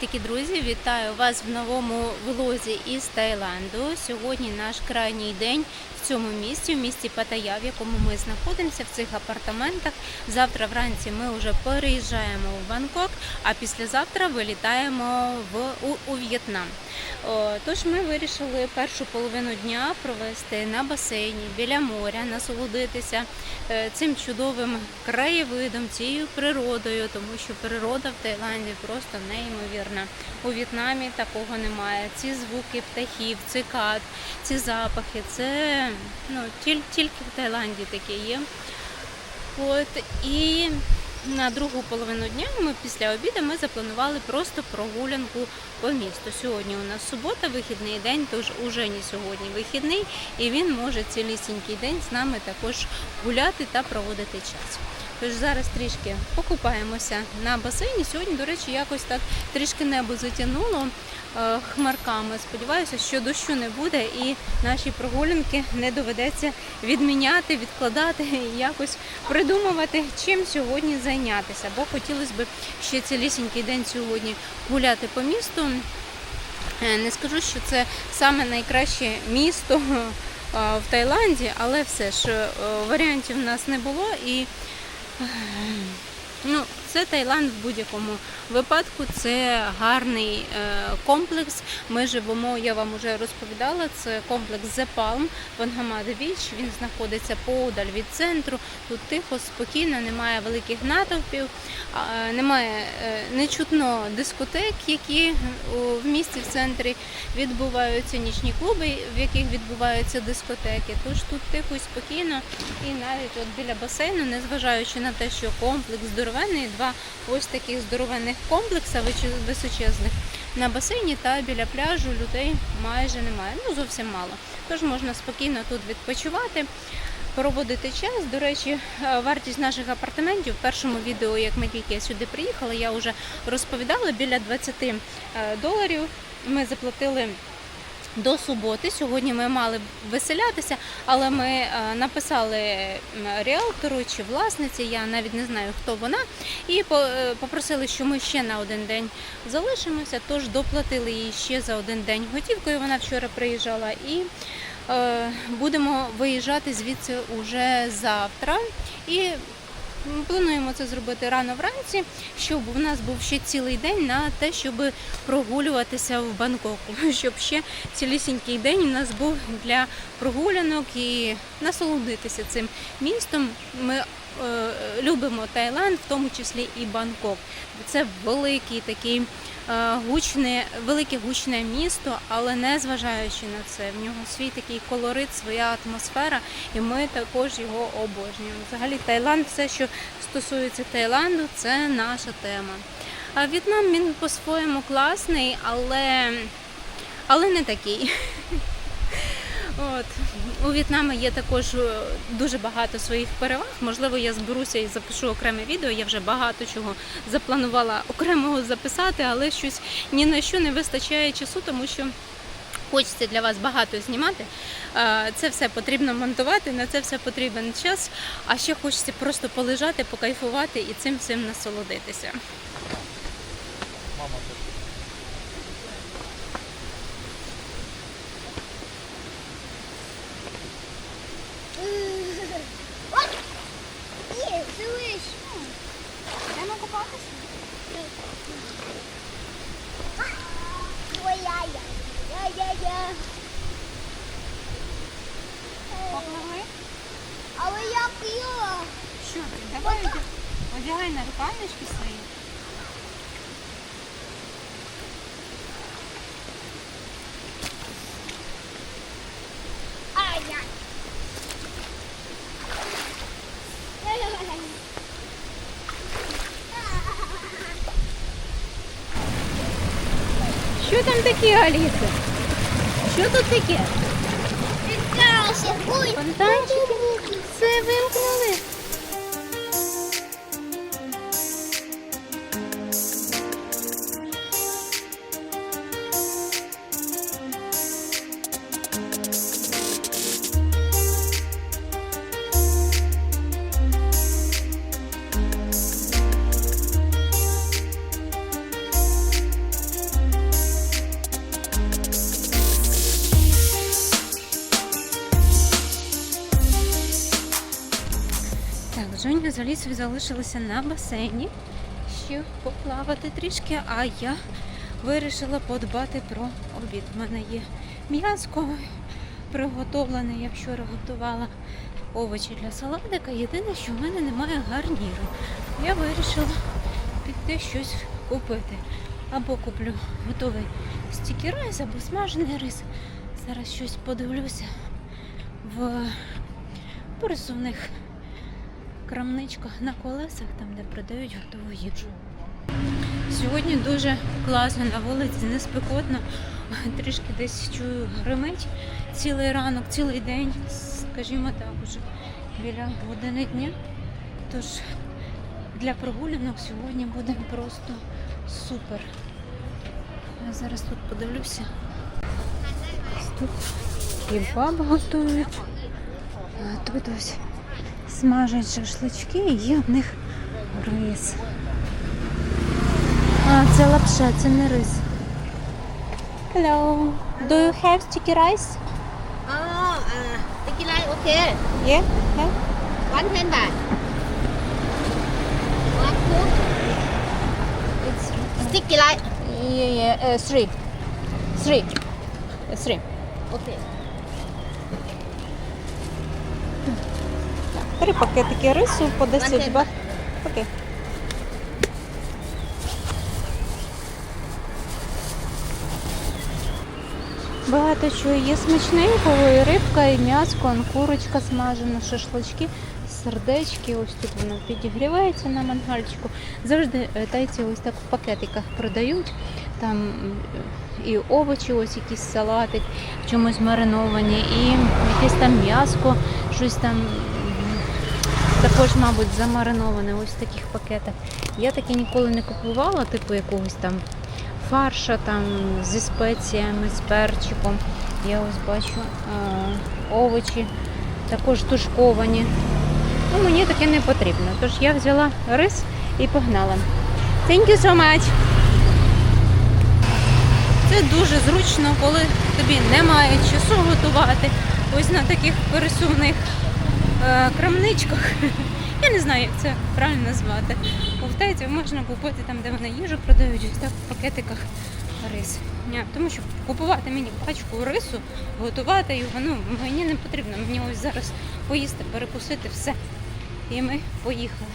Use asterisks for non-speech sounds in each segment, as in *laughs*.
Привітики, друзі! Вітаю вас в новому влозі із Таїланду. Сьогодні наш крайній день цьому місті, в місті Паттайя, в якому ми знаходимося в цих апартаментах. Завтра вранці ми вже переїжджаємо в Бангкок, а післязавтра вилітаємо в у, у В'єтнам. Тож ми вирішили першу половину дня провести на басейні біля моря, насолодитися е, цим чудовим краєвидом, цією природою, тому що природа в Таїланді просто неймовірна. У В'єтнамі такого немає. Ці звуки птахів, цикад, ці запахи, це ну, тіль- тільки в Таїланді таке є. От і на другу половину дня ми після обіду ми запланували просто прогулянку по місту. Сьогодні у нас субота, вихідний день, тож уже не сьогодні вихідний, і він може цілісінький день з нами також гуляти та проводити час. Тож зараз трішки покупаємося на басейні. Сьогодні, до речі, якось так трішки небо затягнуло е, хмарками. Сподіваюся, що дощу не буде і наші прогулянки не доведеться відміняти, відкладати і якось придумувати, чим сьогодні зайнятися. Бо хотілося б ще цілісінький день сьогодні гуляти по місту. Е, Не скажу, що це саме найкраще місто е, в Таїланді, але все ж варіантів в нас не було і е, ну, це Таїланд в будь-якому випадку. Це гарний е, комплекс. Ми живемо, я вам вже розповідала. Це комплекс The Palm в Ангамаде Біч. Він знаходиться поодаль від центру. Тут тихо, спокійно, немає великих натовпів, а, немає е, не чутно дискотек, які в місті в центрі відбуваються нічні клуби, в яких відбуваються дискотеки. Тож тут тихо і спокійно, і навіть от біля басейну, незважаючи на те, що комплекс здоровенний, два ось таких здоровенних комплекса височезних на басейні та біля пляжу людей майже немає. Ну зовсім мало. Тож можна спокійно тут відпочивати. Проводити час. До речі, е, вартість наших апартаментів в першому відео, як ми тільки сюди приїхали, я вже розповідала біля 20 е, доларів. Ми заплатили до суботи. Сьогодні ми мали виселятися, але ми е, написали ріелтору чи власниці, я навіть не знаю, хто вона, і е, попросили, що ми ще на один день залишимося, тож доплатили їй ще за один день готівкою. Вона вчора приїжджала і е, будемо виїжджати звідси уже завтра. І м, Плануємо це зробити рано вранці, щоб у нас був ще цілий день на те, щоб прогулюватися в Бангкоку, *laughs* щоб ще цілісінький день у нас був для прогулянок і насолодитися цим містом. Ми е, любимо Таїланд, в тому числі і Бангкок. Це великий такий гучне, велике гучне місто, але не зважаючи на це, в нього свій такий колорит, своя атмосфера, і ми також його обожнюємо. Взагалі, Таїланд, все, що стосується Таїланду, це наша тема. А В'єтнам він по-своєму класний, але, але не такий. *laughs* От. У В'єтнамі є також е, дуже багато своїх переваг. Можливо, я зберуся і запишу окреме відео. Я вже багато чого запланувала окремого записати, але щось ні на що не вистачає часу, тому що хочеться для вас багато знімати. Е, Це все потрібно монтувати, на це все потрібен час. А ще хочеться просто полежати, покайфувати і цим всім насолодитися. Ні, дивись. Йдемо купатися? Твоя я. Я-я-я. Попливли? Але я? Що ти? Давай одяг- одягай на рукавички свої. Що там таке, Аліса? Що тут таке? Фонтанчики? Все вимкнули. Алісою залишилися на басейні, щоб поплавати трішки, а я вирішила подбати про обід. У мене є м'яско приготовлене, я вчора готувала овочі для салатика. Єдине, що в мене немає гарніру. Я вирішила піти щось купити. Або куплю готовий стікі рис, або смажений рис. Зараз щось подивлюся в пересувних крамничках на колесах, там де продають готову їжу. Сьогодні дуже класно на вулиці, не спекотно. Трішки десь чую гримить цілий ранок, цілий день, скажімо так, уже біля години дня. Тож для прогулянок сьогодні буде просто супер. Я зараз тут подивлюся. Тут кебаб готують. Тут ось смажать шашлички і є в них рис. А, це лапша, це не рис. Hello. Do you have sticky rice? Oh, uh, sticky rice okay. Yeah. Have? One ten baht. One cook It's sticky rice. yeah, yeah, uh, three. Three. Uh, three. Okay. Три пакетики рису по 10 One бат. Окей. Багато чого є смачненького, і рибка, і м'яско, і курочка смажена, шашлички, сердечки. Ось тут воно підігрівається на мангальчику. Завжди е, тайці ось так в пакетиках продають. Там і овочі, ось якийсь салатик, в чомусь мариновані, і якесь там м'яско, щось там також, мабуть, замариноване ось в таких пакетах. Я таке ніколи не купувала, типу якогось там фарша там зі спеціями, з перчиком. Я ось бачу е, овочі, також тушковані. Ну, мені таке не потрібно. Тож я взяла рис і погнала. Thank you so much! Це дуже зручно, коли тобі немає часу готувати. Ось на таких пересувних крамничках. *laughs* Я не знаю, як це правильно назвати. У можна купити там, де вони їжу продають, ось так в пакетиках рис. Ня, Тому що купувати мені пачку рису, готувати його, ну мені не потрібно. Мені ось зараз поїсти, перекусити все. І ми поїхали.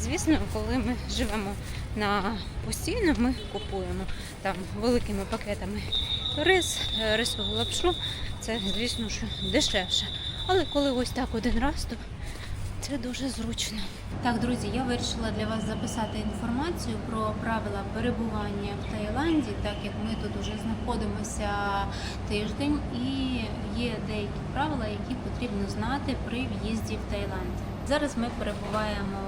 Звісно, коли ми живемо на постійно, ми купуємо там великими пакетами рис, е, рисову лапшу. Це, звісно, що дешевше. Але коли ось так один раз, то це дуже зручно. Так, друзі, я вирішила для вас записати інформацію про правила перебування в Таїланді, так як ми тут уже знаходимося тиждень, і є деякі правила, які потрібно знати при в'їзді в Таїланд. Зараз ми перебуваємо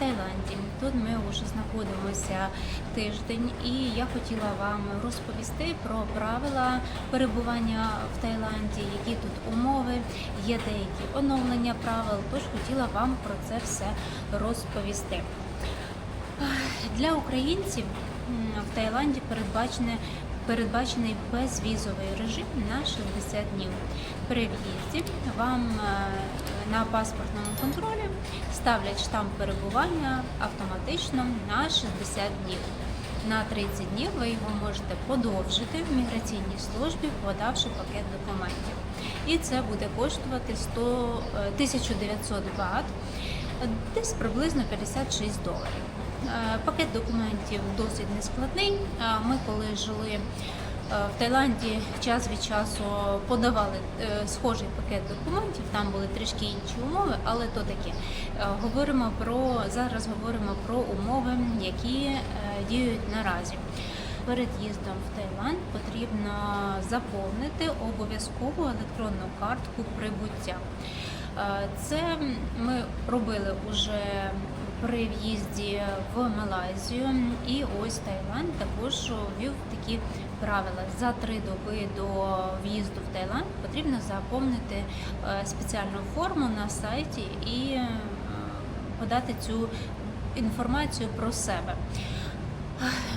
Таїланді. Тут ми вже знаходимося тиждень, і я хотіла вам розповісти про правила перебування в Таїланді, які тут умови, є деякі оновлення правил. Тож хотіла вам про це все розповісти. Для українців в Таїланді передбачене передбачений безвізовий режим на 60 днів. При в'їзді вам е, на паспортному контролі ставлять штамп перебування автоматично на 60 днів. На 30 днів ви його можете подовжити в міграційній службі, подавши пакет документів. І це буде коштувати 100, е, 1900 бат, е, десь приблизно 56 доларів. Е, Пакет документів досить нескладний. Е, Ми коли жили е, в Таїланді, час від часу подавали схожий пакет документів. Там були трішки інші умови, але то таке. Говоримо про зараз. Говоримо про умови, які діють наразі. Перед їздом в Таїланд потрібно заповнити обов'язкову електронну картку прибуття. Це ми робили уже при в'їзді в Малайзію, і ось Таїланд також ввів такі правила. За три доби до в'їзду в Таїланд потрібно заповнити е, спеціальну форму на сайті і е, подати цю інформацію про себе.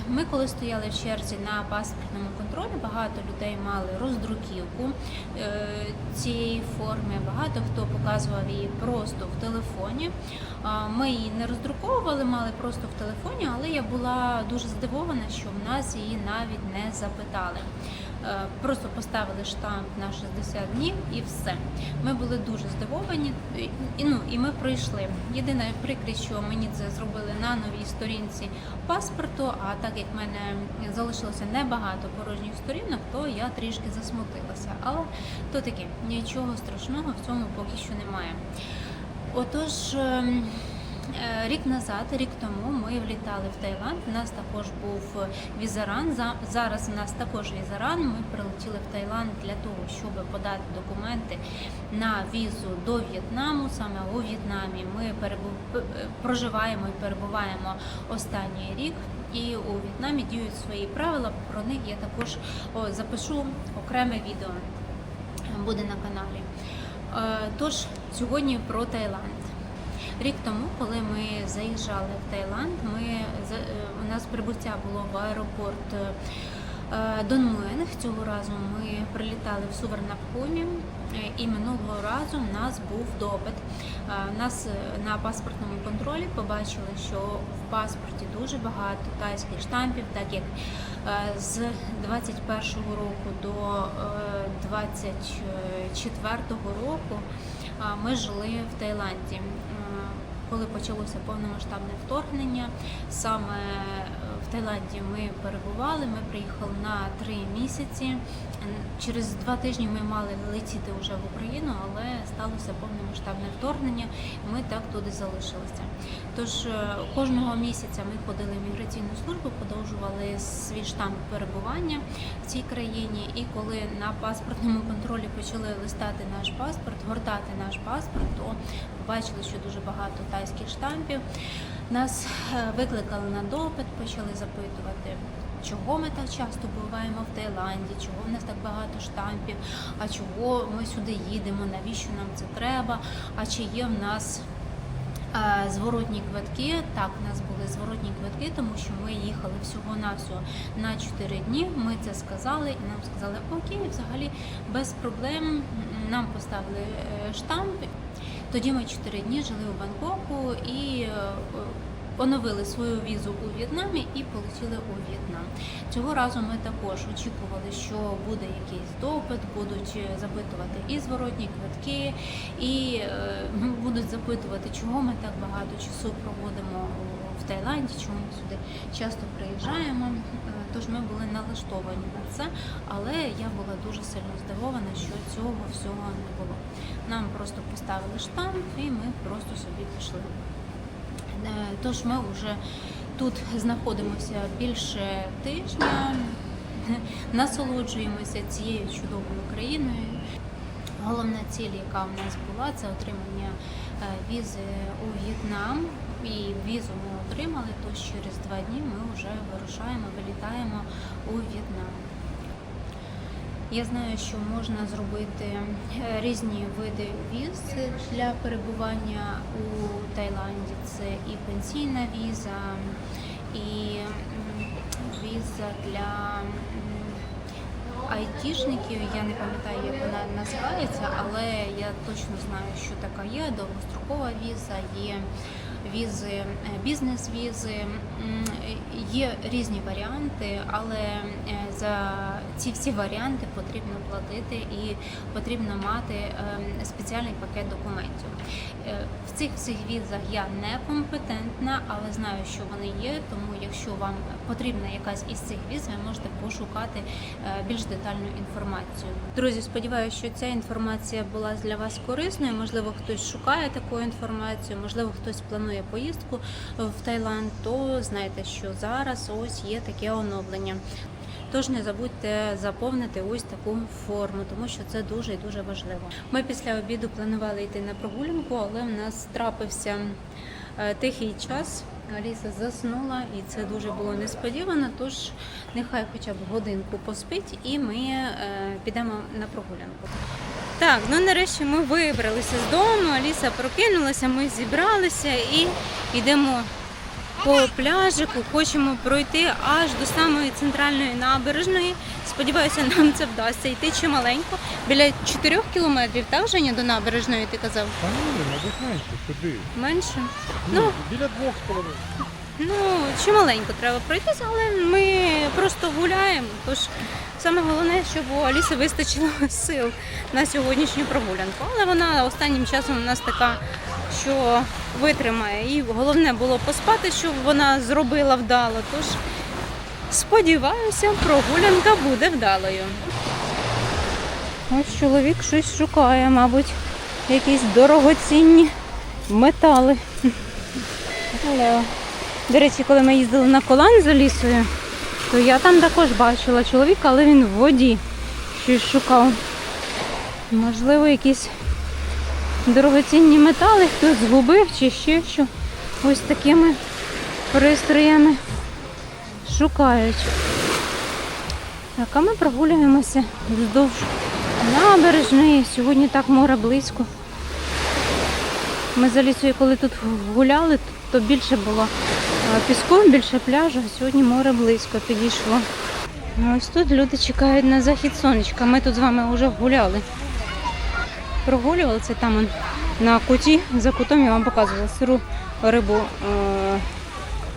Ми коли стояли в черзі на паспортному контролі, багато людей мали роздруківку е, цієї форми. Багато хто показував її просто в телефоні. Ми її не роздруковували, мали просто в телефоні, але я була дуже здивована, що в нас її навіть не запитали. Е, Просто поставили штамп на 60 днів і все. Ми були дуже здивовані, і, ну, і ми пройшли. Єдине прикрість, що мені це зробили на новій сторінці паспорту, а так як в мене залишилося небагато порожніх сторінок, то я трішки засмутилася. Але то таке, нічого страшного в цьому поки що немає. Отож, ем, рік назад, рік тому, ми влітали в Таїланд. У нас також був візаран. Зараз у нас також візаран. Ми прилетіли в Таїланд для того, щоб подати документи на візу до В'єтнаму. Саме у В'єтнамі ми е, проживаємо і перебуваємо останній рік. І у В'єтнамі діють свої правила. Про них я також запишу окреме відео буде на каналі. Е, Тож сьогодні про Таїланд. Рік тому, коли ми заїжджали в Таїланд, ми е, у нас прибуття було в аеропорт е, Цього разу ми прилітали в Сувернапхумі, е, і минулого разу в нас був допит. Нас на паспортному контролі побачили, що в паспорті дуже багато тайських штампів, так як з 21-го року до е, 24-го року ми жили в Таїланді. Коли почалося повномасштабне вторгнення, саме е, в Таїланді ми перебували. Ми приїхали на три місяці. Через два тижні ми мали летіти вже в Україну, але сталося повномасштабне вторгнення, і ми так туди залишилися. Тож е, кожного місяця ми ходили в міграційну службу, подовжували свій штамп перебування в цій країні. І коли на паспортному контролі почали листати наш паспорт, гортати наш паспорт, то побачили, що дуже багато тайських штампів. Нас е, викликали на допит, почали запитувати. Чого ми так часто буваємо в Таїланді? Чого в нас так багато штампів? А чого ми сюди їдемо? Навіщо нам це треба? А чи є в нас Е, Зворотні квитки, так, у нас були зворотні квитки, тому що ми їхали всього-навсього на 4 дні. Ми це сказали, і нам сказали, окей, взагалі без проблем. Нам поставили е, штамп. Тоді ми 4 дні жили у Бангкоку і е, оновили свою візу у В'єтнамі і полетіли у В'єтнам. Цього разу ми також очікували, що буде якийсь допит, будуть е, запитувати і зворотні квитки, і е, ну, будуть запитувати, чого ми так багато часу проводимо в Таїланді, чому ми сюди часто приїжджаємо. Тож ми були налаштовані на це, але я була дуже сильно здивована, що цього всього не було. Нам просто поставили штамп і ми просто собі пішли. Е, Тож ми вже тут знаходимося більше тижня, *laughs* насолоджуємося цією чудовою країною. Головна ціль, яка в нас була, це отримання е, візи у В'єтнам. І візу ми отримали, тож через два дні ми вже вирушаємо, вилітаємо у В'єтнам. Я знаю, що можна зробити е, різні види віз для перебування у Таїланді. Це і пенсійна віза, і віза для айтішників. Я не пам'ятаю, як вона називається, але я точно знаю, що така є. Довгострокова віза, є візи, е, бізнес-візи. Є різні варіанти, але е, за ці всі варіанти потрібно платити і потрібно мати е, спеціальний пакет документів. В цих всіх візах я не компетентна, але знаю, що вони є. Тому, якщо вам потрібна якась із цих віз, ви можете пошукати більш детальну інформацію. Друзі, сподіваюся, що ця інформація була для вас корисною. Можливо, хтось шукає таку інформацію, можливо, хтось планує поїздку в Таїланд, то знайте, що зараз ось є таке оновлення. Тож не забудьте заповнити ось таку форму, тому що це дуже і дуже важливо. Ми після обіду планували йти на прогулянку, але в нас трапився е, тихий час. Аліса заснула, і це дуже було несподівано. Тож нехай хоча б годинку поспить, і ми е, підемо на прогулянку. Так, ну нарешті ми вибралися з дому. Аліса прокинулася, ми зібралися і йдемо по пляжику, хочемо пройти аж до самої центральної набережної. Сподіваюся, нам це вдасться йти чималенько. Біля 4 кілометрів, так, Женя, до набережної ти казав? Та ні, мабуть, менше, куди? Менше? Ну, Ну, біля двох з половиною. Ну, чималенько треба пройтися, але ми просто гуляємо. Тож саме головне, щоб у Аліси вистачило *laughs* сил на сьогоднішню прогулянку. Але вона останнім часом у нас така, що витримає. І головне було поспати, щоб вона зробила вдало. Тож сподіваюся, прогулянка буде вдалою. Ось чоловік щось шукає, мабуть, якісь дорогоцінні метали. *laughs* До речі, коли ми їздили на колан за лісою, то я там також бачила чоловіка, але він в воді щось шукав. Можливо, якісь дорогоцінні метали хтось згубив чи ще що. Ось такими пристроями шукають. Так, а ми прогулюємося вздовж набережної. Сьогодні так море близько. Ми за лісою, коли тут гуляли, то більше було піску, більше пляжу. а Сьогодні море близько підійшло. Ось тут люди чекають на захід сонечка. Ми тут з вами вже гуляли. Прогулювалися там на куті, за кутом я вам показувала сиру рибу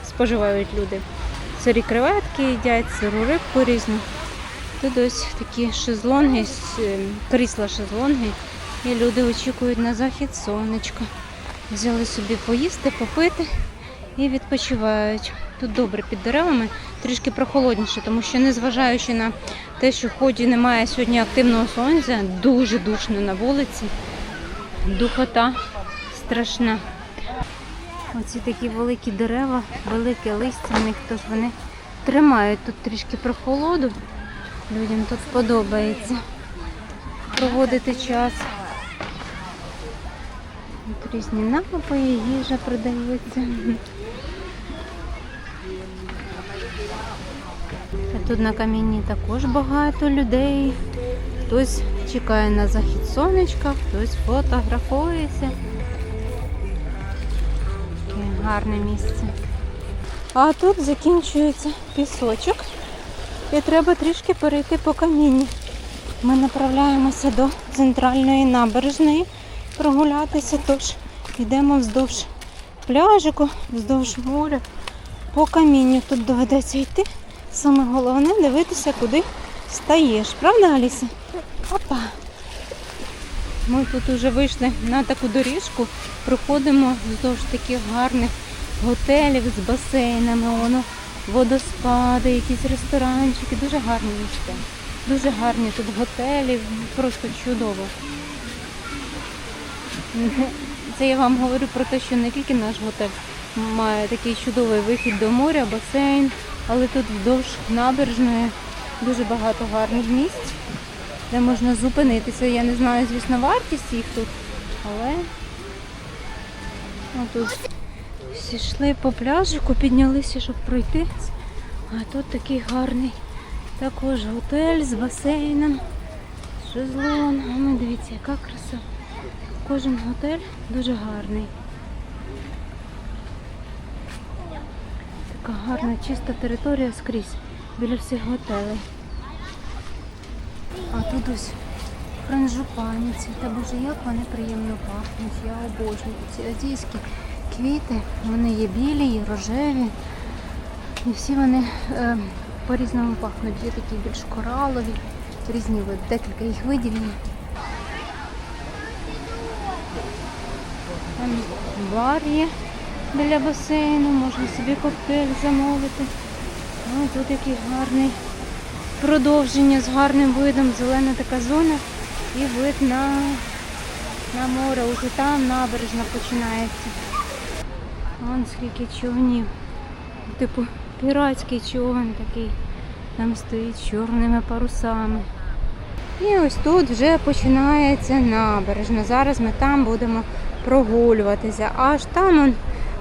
споживають люди. Сирі креветки їдять, сиру рибку різну. Тут ось такі шезлонги, е, крісла шезлонги. І люди очікують на захід сонечка. Взяли собі поїсти, попити і відпочивають. Тут добре під деревами, трішки прохолодніше, тому що незважаючи на те, що хоч і немає сьогодні активного сонця, дуже душно на вулиці. Духота страшна. Оці такі великі дерева, велике листя в них, тож вони тримають тут трішки прохолоду. Людям тут подобається проводити час. Тут різні напої, їжа продається. Тут на камінні також багато людей. Хтось чекає на захід сонечка, хтось фотографується. Таке гарне місце. А тут закінчується пісочок. І треба трішки перейти по камінні. Ми направляємося до центральної набережної прогулятися, тож йдемо вздовж пляжику, вздовж моря, по камінню. Тут доведеться йти. Саме головне дивитися, куди стаєш. Правда, Аліса? Опа. Ми тут вже вийшли на таку доріжку, проходимо вздовж таких гарних готелів з басейнами, воно водоспади, якісь ресторанчики, дуже гарні місця. Дуже гарні тут готелі, просто чудово. Це я вам говорю про те, що не тільки наш готель має такий чудовий вихід до моря, басейн, але тут вздовж набережної дуже багато гарних місць, де можна зупинитися. Я не знаю, звісно, вартість їх тут, але тут йшли по пляжику, піднялися, щоб пройти. А тут такий гарний також готель з басейном, з шезлонгами. Дивіться, яка краса. Кожен готель дуже гарний. Така гарна, чиста територія скрізь біля всіх готелей. А тут ось франжупаніці. Та боже, як вони приємно пахнуть. Я обожнюю ці азійські квіти. Вони є білі, є рожеві. І всі вони е, по-різному пахнуть. Є такі більш коралові, різні види, декілька їх видів. Там бар є біля басейну, можна собі коктейль замовити. Ось тут який гарний продовження з гарним видом, зелена така зона і вид на, на море. Уже там набережна починається. Вон скільки човнів. Типу піратський човен такий. Там стоїть чорними парусами. І ось тут вже починається набережна. Зараз ми там будемо прогулюватися. Аж там он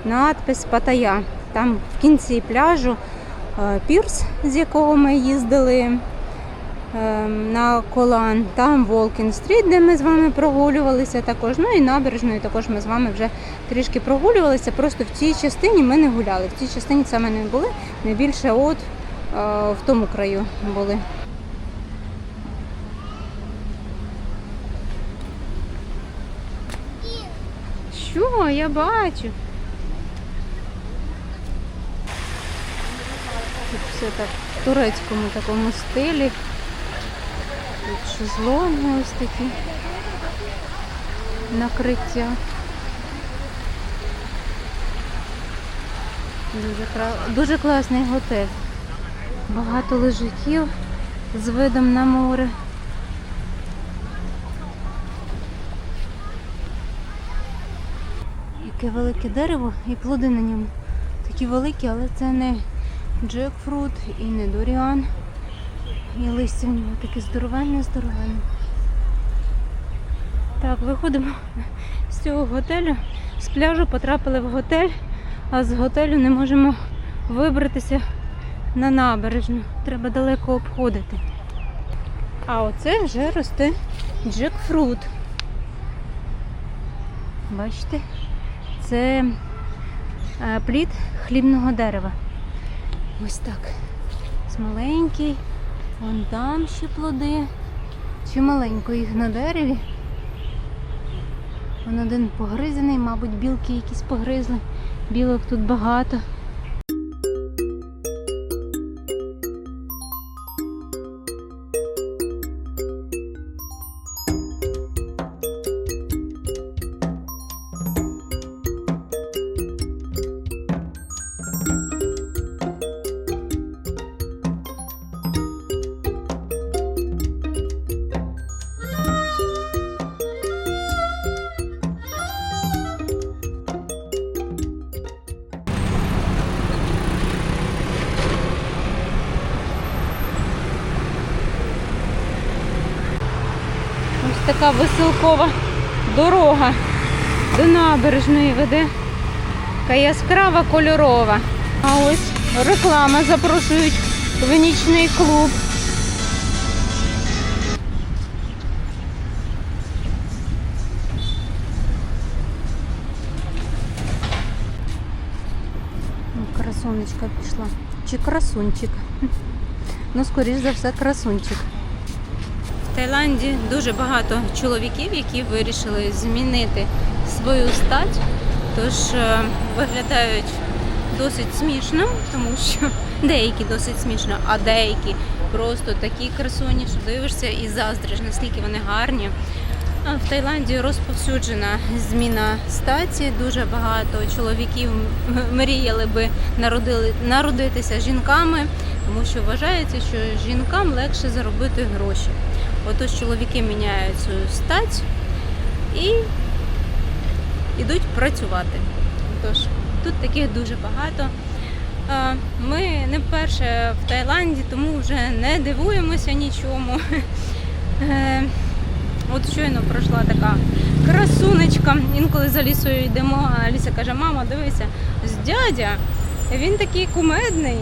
надпис Паттайя. Там в кінці пляжу е, пірс, з якого ми їздили ем, на Колан, там Волкін Стріт, де ми з вами прогулювалися також. Ну і набережною також ми з вами вже трішки прогулювалися. Просто в цій частині ми не гуляли. В цій частині саме не були. Ми більше от е, в тому краю були. Що? Я бачу. Тут все так в турецькому такому стилі. Тут шезлонги ось такі. Накриття. Дуже, кра- дуже класний готель. Багато лежаків з видом на море. Яке велике дерево і плоди на ньому. Такі великі, але це не джекфрут і не доріан. І листя в нього таке здоровенне, здоровенне. Так, виходимо з цього готелю. З пляжу потрапили в готель, а з готелю не можемо вибратися на набережну. Треба далеко обходити. А оце вже росте джекфрут. Бачите? Це е, плід хлібного дерева. Ось так. Ось маленький. Вон там ще плоди. Чи маленько їх на дереві. Вон один погризений, мабуть, білки якісь погризли. Білок тут багато. Така дорога до набережної веде. Така яскрава кольорова. А ось реклама запрошують в нічний клуб. О, Красунечка пішла. Чи красунчик? Ну, скоріш за все, красунчик. Таїланді дуже багато чоловіків, які вирішили змінити свою стать, тож е, виглядають досить смішно, тому що *laughs* деякі досить смішно, а деякі просто такі красуні, що дивишся і заздриш, наскільки вони гарні. В Таїланді розповсюджена зміна статі. Дуже багато чоловіків мріяли би народили, народитися жінками, тому що вважається, що жінкам легше заробити гроші. Отож чоловіки міняють свою стать і йдуть працювати. Тож тут таких дуже багато. Ми не вперше в Таїланді, тому вже не дивуємося нічому. Е, От щойно пройшла така красунечка. Інколи за лісою йдемо, а Аліса каже, мама, дивися, з дядя, він такий кумедний,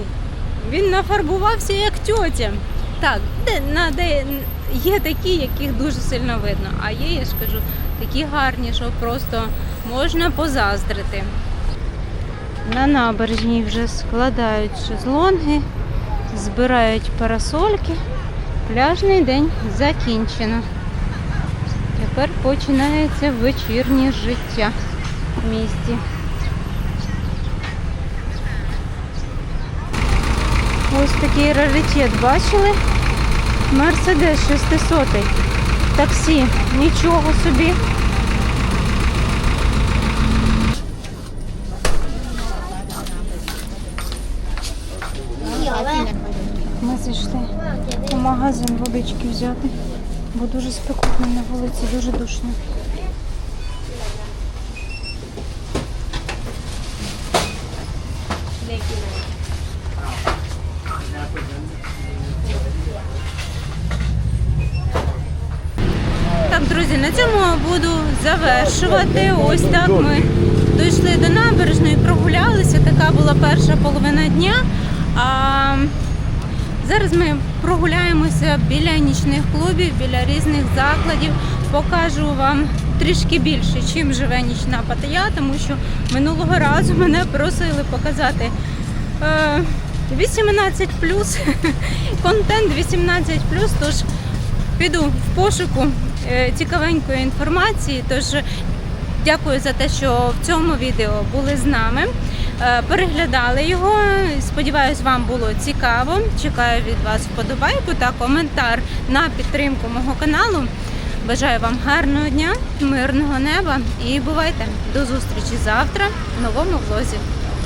він нафарбувався як тьотя. Так, на, де, є такі, яких дуже сильно видно, а є, я ж кажу, такі гарні, що просто можна позаздрити. На набережній вже складають шезлонги, збирають парасольки. Пляжний день закінчено. Тепер починається вечірнє життя в місті. Ось такий раритет бачили? Мерседес 600. Таксі. Нічого собі. Ми зайшли у магазин водички взяти, бо дуже спекотно на вулиці, дуже душно. Так, друзі, на цьому буду завершувати. Ось так ми дійшли до набережної, прогулялися. Така була перша половина дня. А Зараз ми прогуляємося біля нічних клубів, біля різних закладів. Покажу вам трішки більше, чим живе нічна Паттайя, тому що минулого разу мене просили показати е, 18 *laughs* контент 18 тож піду в пошуку е, цікавенької інформації. Тож дякую за те, що в цьому відео були з нами. Е, Переглядали його. Сподіваюсь, вам було цікаво. Чекаю від вас вподобайку та коментар на підтримку мого каналу. Бажаю вам гарного дня, мирного неба і бувайте до зустрічі завтра в новому влозі.